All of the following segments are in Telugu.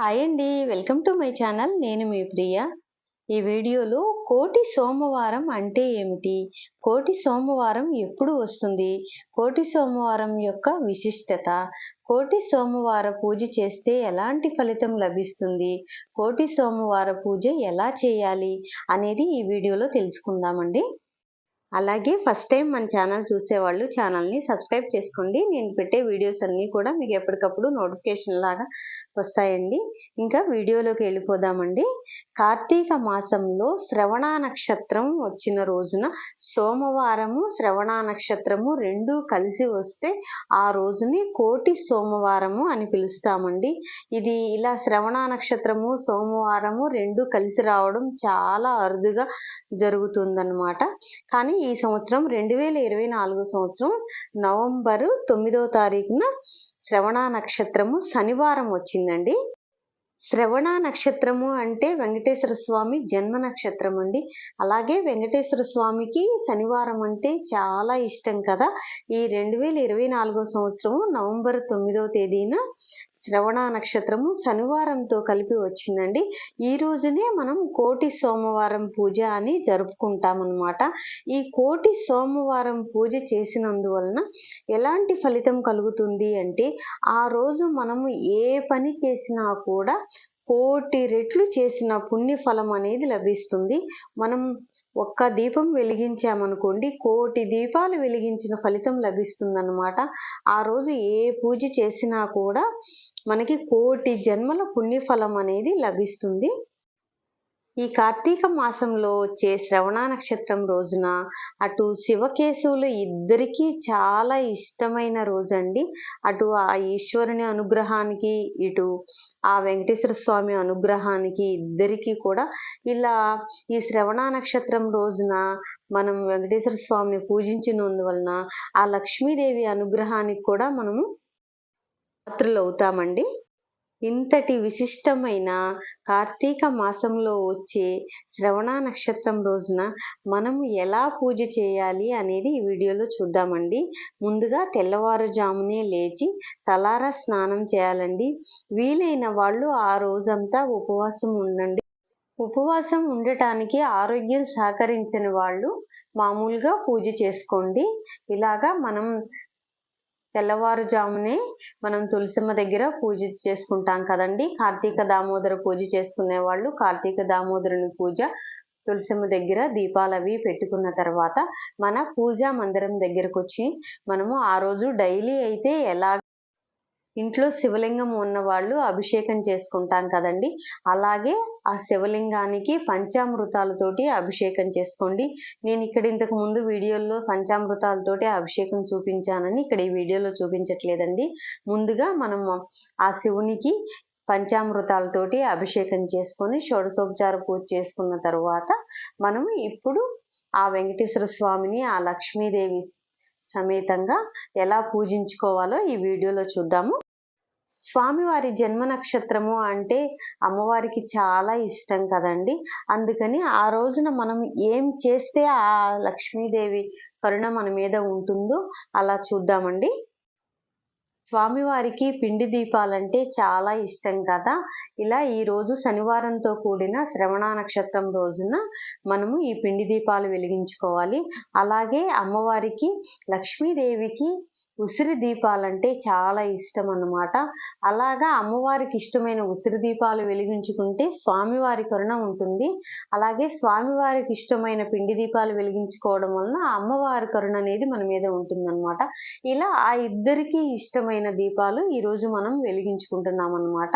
హాయ్ అండి వెల్కమ్ టు మై ఛానల్ నేను మీ ప్రియ. ఈ వీడియోలో కోటి సోమవారం అంటే ఏమిటి? కోటి సోమవారం ఎప్పుడు వస్తుంది? కోటి సోమవారం యొక్క విశిష్టత? కోటి సోమవార పూజ చేస్తే ఎలాంటి ఫలితం లభిస్తుంది? కోటి సోమవార పూజ ఎలా చేయాలి? అనేది ఈ వీడియోలో తెలుసుకుందామండి. అలాగే ఫస్ట్ టైం మన ఛానల్ చూసేవాళ్ళు ఛానల్ని సబ్స్క్రైబ్ చేసుకోండి. నేను పెట్టే వీడియోస్ అన్నీ కూడా మీకు ఎప్పటికప్పుడు నోటిఫికేషన్ లాగా వస్తాయండి. ఇంకా వీడియోలోకి వెళ్ళిపోదామండి. కార్తీక మాసంలో శ్రవణ నక్షత్రం వచ్చిన రోజున సోమవారము శ్రవణ నక్షత్రము రెండు కలిసి వస్తే ఆ రోజుని కోటి సోమవారము అని పిలుస్తామండి. ఇది ఇలా శ్రవణ నక్షత్రము సోమవారము రెండు కలిసి రావడం చాలా అరుదుగా జరుగుతుందన్నమాట. కానీ ఈ సంవత్సరం రెండు వేల ఇరవై నాలుగు సంవత్సరం నవంబరు తొమ్మిదవ తారీఖున శ్రవణ నక్షత్రము శనివారం వచ్చిందండి. శ్రవణ నక్షత్రము అంటే వెంకటేశ్వర స్వామి జన్మ నక్షత్రం అండి. అలాగే వెంకటేశ్వర స్వామికి శనివారం అంటే చాలా ఇష్టం కదా. ఈ రెండు వేల ఇరవై నాలుగో సంవత్సరము నవంబర్ తొమ్మిదవ తేదీన శ్రవణ నక్షత్రము శనివారంతో కలిపి వచ్చిందండి. ఈ రోజునే మనం కోటి సోమవారం పూజ అని జరుపుకుంటామన్నమాట. ఈ కోటి సోమవారం పూజ చేసినందువలన ఎలాంటి ఫలితం కలుగుతుంది అంటే ఆ రోజు మనము ఏ పని చేసినా కూడా కోటి రెట్లు చేసిన పుణ్యఫలం అనేది లభిస్తుంది. మనం ఒక్క దీపం వెలిగించామనుకోండి కోటి దీపాలు వెలిగించిన ఫలితం లభిస్తుందన్నమాట. ఆ రోజు ఏ పూజ చేసినా కూడా మనకి కోటి జన్మల పుణ్యఫలం అనేది లభిస్తుంది. ఈ కార్తీక మాసంలో వచ్చే శ్రవణ నక్షత్రం రోజున అటు శివకేశవులు ఇద్దరికీ చాలా ఇష్టమైన రోజు అండి అటు ఆ ఈశ్వరుని అనుగ్రహానికి ఇటు ఆ వెంకటేశ్వర స్వామి అనుగ్రహానికి ఇద్దరికీ కూడా ఇలా ఈ శ్రవణ నక్షత్రం రోజున మనం వెంకటేశ్వర స్వామిని పూజించినందువలన ఆ లక్ష్మీదేవి అనుగ్రహానికి కూడా మనము పాత్రలు అవుతామండి ఇంతటి విశిష్టమైన కార్తీక మాసంలో వచ్చే శ్రవణ నక్షత్రం రోజున మనం ఎలా పూజ చేయాలి అనేది ఈ వీడియోలో చూద్దామండి. ముందుగా తెల్లవారుజామునే లేచి తలారా స్నానం చేయాలండి. వీలైన వాళ్ళు ఆ రోజంతా ఉపవాసం ఉండండి. ఉపవాసం ఉండటానికి ఆరోగ్యం సహకరించని వాళ్ళు మామూలుగా పూజ చేసుకోండి. ఇలాగా మనం తెల్లవారుజామునే మనం తులసిమ్మ దగ్గర పూజ చేసుకుంటాం కదండి. కార్తీక దామోదర పూజ చేసుకునే వాళ్ళు కార్తీక దామోదరుని పూజ తులసిమ్మ దగ్గర దీపాలు అవి పెట్టుకున్న తర్వాత మన పూజా మందిరం దగ్గరకు వచ్చి మనము ఆ రోజు డైలీ అయితే ఎలా ఇంట్లో శివలింగం ఉన్న వాళ్ళు అభిషేకం చేసుకుంటాం కదండి. అలాగే ఆ శివలింగానికి పంచామృతాలతోటి అభిషేకం చేసుకోండి. నేను ఇక్కడ ఇంతకు ముందు వీడియోల్లో పంచామృతాలతోటి అభిషేకం చూపించానని ఇక్కడ ఈ వీడియోలో చూపించట్లేదండి. ముందుగా మనం ఆ శివునికి పంచామృతాలతోటి అభిషేకం చేసుకొని షోడశోపచార పూజ చేసుకున్న తర్వాత మనం ఇప్పుడు ఆ వెంకటేశ్వర స్వామిని ఆ లక్ష్మీదేవి సమేతంగా ఎలా పూజించుకోవాలో ఈ వీడియోలో చూద్దాము. స్వామివారి జన్మ నక్షత్రము అంటే అమ్మవారికి చాలా ఇష్టం కదండి. అందుకని ఆ రోజున మనం ఏం చేస్తే ఆ లక్ష్మీదేవి కరుణ మన మీద ఉంటుందో అలా చూద్దామండి. స్వామివారికి పిండి దీపాలంటే చాలా ఇష్టం కదా. ఇలా ఈ రోజు శనివారంతో కూడిన శ్రవణ నక్షత్రం రోజున మనము ఈ పిండి దీపాలు వెలిగించుకోవాలి. అలాగే అమ్మవారికి లక్ష్మీదేవికి ఉసిరి దీపాలంటే చాలా ఇష్టం అన్నమాట అలాగా అమ్మవారికి ఇష్టమైన ఉసిరి దీపాలు వెలిగించుకుంటే స్వామివారి కరుణ ఉంటుంది. అలాగే స్వామివారికి ఇష్టమైన పిండి దీపాలు వెలిగించుకోవడం వలన అమ్మవారి కరుణ అనేది మన మీద ఉంటుందన్నమాట. ఇలా ఆ ఇద్దరికి ఇష్టమైన దీపాలు ఈరోజు మనం వెలిగించుకుంటున్నాం అన్నమాట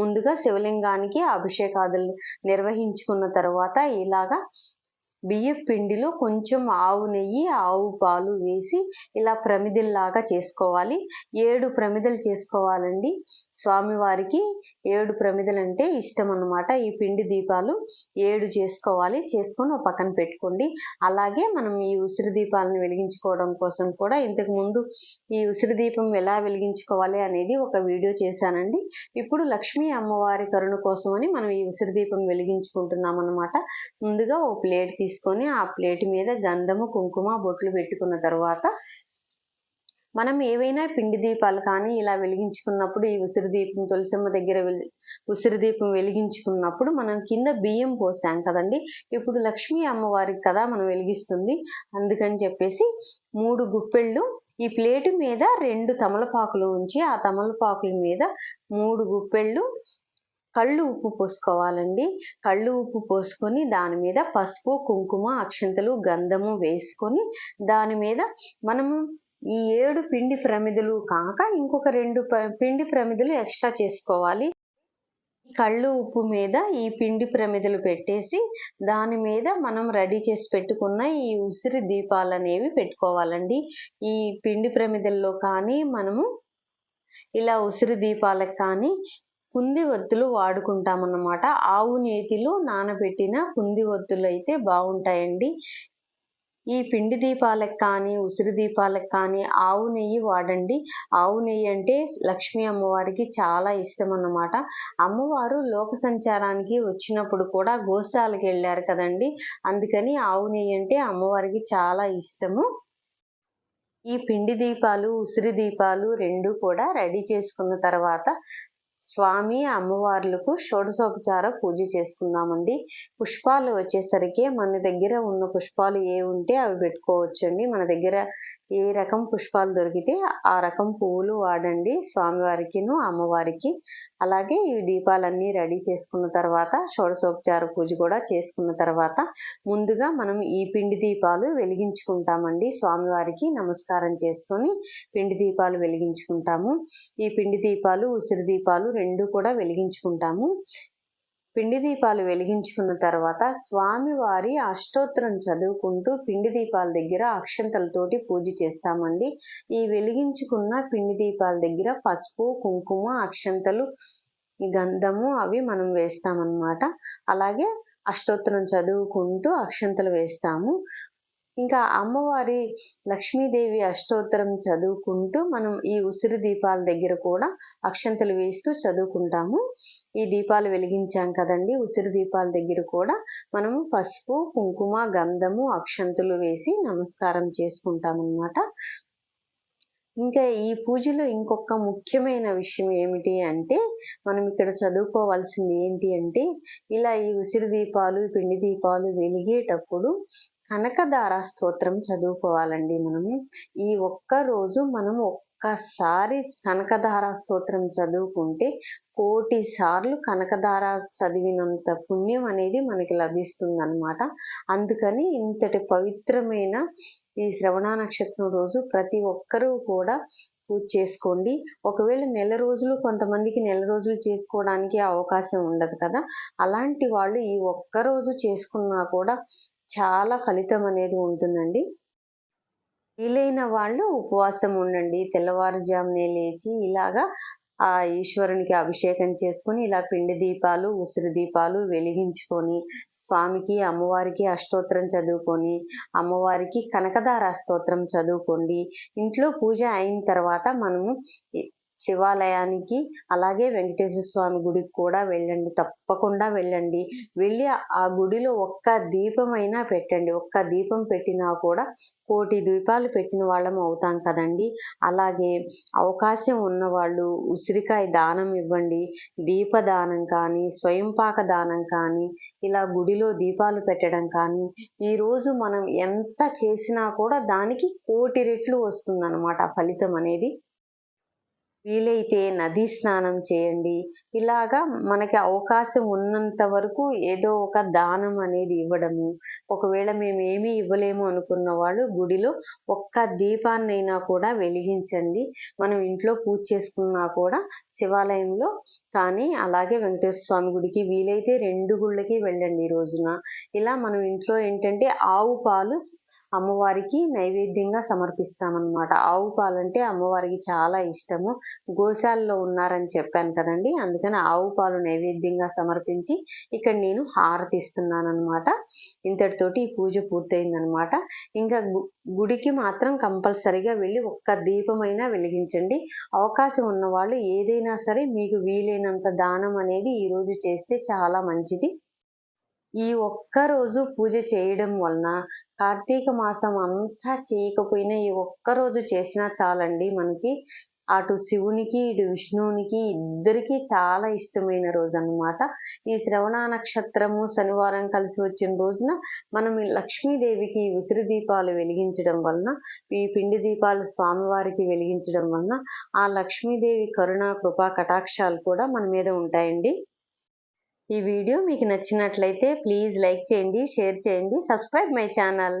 ముందుగా శివలింగానికి అభిషేకాదులు నిర్వహించుకున్న తర్వాత ఇలాగా బియ్య పిండిలో కొంచెం ఆవు నెయ్యి ఆవు పాలు వేసి ఇలా ప్రమిదల్లాగా చేసుకోవాలి. ఏడు ప్రమిదలు చేసుకోవాలండి. స్వామివారికి ఏడు ప్రమిదలు అంటే ఇష్టం అనమాట ఈ పిండి దీపాలు ఏడు చేసుకోవాలి. చేసుకొని ఒక పక్కన పెట్టుకోండి. అలాగే మనం ఈ ఉసిరి దీపాలను వెలిగించుకోవడం కోసం కూడా ఇంతకు ముందు ఈ ఉసిరి దీపం ఎలా వెలిగించుకోవాలి అనేది ఒక వీడియో చేశానండి. ఇప్పుడు లక్ష్మీ అమ్మవారి కరుణ కోసమని మనం ఈ ఉసిరి దీపం వెలిగించుకుంటున్నాం అనమాట ముందుగా ఒక ప్లేట్ తీసుకొని ఆ ప్లేట్ మీద గంధము కుంకుమ బొట్లు పెట్టుకున్న తర్వాత మనం ఏవైనా పిండి దీపాలు కానీ ఇలా వెలిగించుకున్నప్పుడు ఈ ఉసిరి దీపం తులసమ్మ దగ్గర వెలి ఉసిరి దీపం వెలిగించుకున్నప్పుడు మనం కింద బియ్యం పోసాం కదండి. ఇప్పుడు లక్ష్మీ అమ్మవారికి కదా మనం వెలిగిస్తుంది. అందుకని చెప్పేసి మూడు గుప్పెళ్ళు ఈ ప్లేటు మీద రెండు తమలపాకులు ఉంచి ఆ తమలపాకుల మీద మూడు గుప్పెళ్ళు కళ్ళు ఉప్పు పోసుకోవాలండి. కళ్ళు ఉప్పు పోసుకొని దాని మీద పసుపు కుంకుమ అక్షంతలు గంధము వేసుకొని దాని మీద మనము ఈ ఏడు పిండి ప్రమిదలు కాక ఇంకొక రెండు పిండి ప్రమిదలు ఎక్స్ట్రా చేసుకోవాలి. కళ్ళు ఉప్పు మీద ఈ పిండి ప్రమిదలు పెట్టేసి దాని మీద మనం రెడీ చేసి పెట్టుకున్న ఈ ఉసిరి దీపాలు అనేవి పెట్టుకోవాలండి. ఈ పిండి ప్రమిదల్లో కానీ మనము ఇలా ఉసిరి దీపాలకు కానీ కుంది ఒత్తులు వాడుకుంటామన్నమాట. ఆవు నేతిలో నానబెట్టిన కుంది ఒత్తులు అయితే బాగుంటాయండి ఈ పిండి దీపాలకు కానీ ఉసిరి దీపాలకు కానీ ఆవు నెయ్యి వాడండి. ఆవు నెయ్యి అంటే లక్ష్మీ అమ్మవారికి చాలా ఇష్టం అన్నమాట అమ్మవారు లోక సంచారానికి వచ్చినప్పుడు కూడా గోశాలకు వెళ్ళారు కదండి. అందుకని ఆవు నెయ్యి అంటే అమ్మవారికి చాలా ఇష్టము. ఈ పిండి దీపాలు ఉసిరి దీపాలు రెండు కూడా రెడీ చేసుకున్న తర్వాత స్వామి అమ్మవార్లకు షోడశోపచార పూజ చేసుకుందామండి. పుష్పాలు వచ్చేసరికి మన దగ్గర ఉన్న పుష్పాలు ఏ ఉంటే అవి పెట్టుకోవచ్చండి. మన దగ్గర ఏ రకం పుష్పాలు దొరికితే ఆ రకం పువ్వులు వాడండి స్వామివారికిను అమ్మవారికి. అలాగే ఈ దీపాలన్నీ రెడీ చేసుకున్న తర్వాత షోడశోపచార పూజ కూడా చేసుకున్న తర్వాత ముందుగా మనం ఈ పిండి దీపాలు వెలిగించుకుంటామండి. స్వామివారికి నమస్కారం చేసుకొని పిండి దీపాలు వెలిగించుకుంటాము. ఈ పిండి దీపాలు ఉసిరి దీపాలు రెండు కూడా వెలిగించుకుంటాము. పిండి దీపాలు వెలిగించుకున్న తర్వాత స్వామివారి అష్టోత్తరం చదువుకుంటూ పిండి దీపాల దగ్గర అక్షంతలతోటి పూజ చేస్తామండి. ఈ వెలిగించుకున్న పిండి దీపాల దగ్గర పసుపు కుంకుమ అక్షంతలు గంధము అవి మనం వేస్తామన్నమాట. అలాగే అష్టోత్తరం చదువుకుంటూ అక్షంతలు వేస్తాము. ఇంకా అమ్మవారి లక్ష్మీదేవి అష్టోత్తరం చదువుకుంటూ మనం ఈ ఉసిరి దీపాల దగ్గర కూడా అక్షంతలు వేస్తూ చదువుకుంటాము. ఈ దీపాలు వెలిగించాం కదండి. ఉసిరి దీపాల దగ్గర కూడా మనము పసుపు కుంకుమ గంధము అక్షంతులు వేసి నమస్కారం చేసుకుంటాం అన్నమాట ఇంకా ఈ పూజలో ఇంకొక ముఖ్యమైన విషయం ఏమిటి అంటే మనం ఇక్కడ చదువుకోవాల్సింది ఏంటి అంటే ఇలా ఈ ఉసిరి దీపాలు పిండి దీపాలు వెలిగేటప్పుడు కనకదార స్తోత్రం చదువుకోవాలండి మనము ఈ ఒక్క రోజు మనం ఒక్కసారి కనకధార స్తోత్రం చదువుకుంటే కోటి సార్లు కనకధార చదివినంత పుణ్యం అనేది మనకి లభిస్తుంది అనమాట అందుకని ఇంతటి పవిత్రమైన ఈ శ్రవణ నక్షత్రం రోజు ప్రతి ఒక్కరూ కూడా పూజ చేసుకోండి. ఒకవేళ నెల రోజులు కొంతమందికి నెల రోజులు చేసుకోవడానికి అవకాశం ఉండదు కదా. అలాంటి వాళ్ళు ఈ ఒక్క రోజు చేసుకున్నా కూడా చాలా ఫలితం అనేది ఉంటుందండి. వీలైన వాళ్ళు ఉపవాసం ఉండండి. తెల్లవారుజామునే లేచి ఇలాగా ఆ ఈశ్వరునికి అభిషేకం చేసుకొని ఇలా పిండి దీపాలు ఉసిరి దీపాలు వెలిగించుకొని స్వామికి అమ్మవారికి అష్టోత్తరం చదువుకొని అమ్మవారికి కనకదార స్తోత్రం చదువుకోండి. ఇంట్లో పూజ అయిన తర్వాత మనము శివాలయానికి అలాగే వెంకటేశ్వర స్వామి గుడికి కూడా వెళ్ళండి. తప్పకుండా వెళ్ళండి. వెళ్ళి ఆ గుడిలో ఒక్క దీపమైనా పెట్టండి. ఒక్క దీపం పెట్టినా కూడా కోటి దీపాలు పెట్టిన వాళ్ళం అవుతాం కదండి. అలాగే అవకాశం ఉన్నవాళ్ళు ఉసిరికాయ దానం ఇవ్వండి. దీపదానం కానీ స్వయంపాక దానం కానీ ఇలా గుడిలో దీపాలు పెట్టడం కానీ ఈరోజు మనం ఎంత చేసినా కూడా దానికి కోటి రెట్లు వస్తుందన్నమాట ఆ ఫలితం అనేది. వీలైతే నదీ స్నానం చేయండి. ఇలాగా మనకి అవకాశం ఉన్నంత వరకు ఏదో ఒక దానం అనేది ఇవ్వడము. ఒకవేళ మేము ఏమీ ఇవ్వలేము అనుకున్న వాళ్ళు గుడిలో ఒక్క దీపాన్నైనా కూడా వెలిగించండి. మనం ఇంట్లో పూజ చేసుకున్నా కూడా శివాలయంలో కానీ అలాగే వెంకటేశ్వర స్వామి గుడికి వీలైతే రెండు గుళ్ళకి వెళ్ళండి ఈ రోజున. ఇలా మనం ఇంట్లో ఏంటంటే ఆవు పాలు అమ్మవారికి నైవేద్యంగా సమర్పిస్తామన్నమాట. ఆవు పాలంటే అమ్మవారికి చాలా ఇష్టము. గోశాలలో ఉన్నారని చెప్పాను కదండి. అందుకని ఆవు పాలు నైవేద్యంగా సమర్పించి ఇక్కడ నేను హారతి ఇస్తున్నాను అనమాట ఇంతటితోటి ఈ పూజ పూర్తయిందనమాట ఇంకా గుడికి మాత్రం కంపల్సరిగా వెళ్ళి ఒక్క దీపమైనా వెలిగించండి. అవకాశం ఉన్న వాళ్ళు ఏదైనా సరే మీకు వీలైనంత దానం అనేది ఈరోజు చేస్తే చాలా మంచిది. ఈ ఒక్క రోజు పూజ చేయడం వలన కార్తీక మాసం అంతా చేయకపోయినా ఈ ఒక్కరోజు చేసినా చాలండి మనకి. అటు శివునికి ఇటు విష్ణువునికి ఇద్దరికి చాలా ఇష్టమైన రోజు అన్నమాట ఈ శ్రవణ నక్షత్రము శనివారం కలిసి వచ్చిన రోజున మనం లక్ష్మీదేవికి ఉసిరి దీపాలు వెలిగించడం వలన ఈ పిండి దీపాలు స్వామివారికి వెలిగించడం వలన ఆ లక్ష్మీదేవి కరుణ కృపా కటాక్షాలు కూడా మన మీద ఉంటాయండి. ఈ వీడియో మీకు నచ్చినట్లయితే ప్లీజ్ లైక్ చేయండి షేర్ చేయండి సబ్స్క్రైబ్ మై ఛానల్.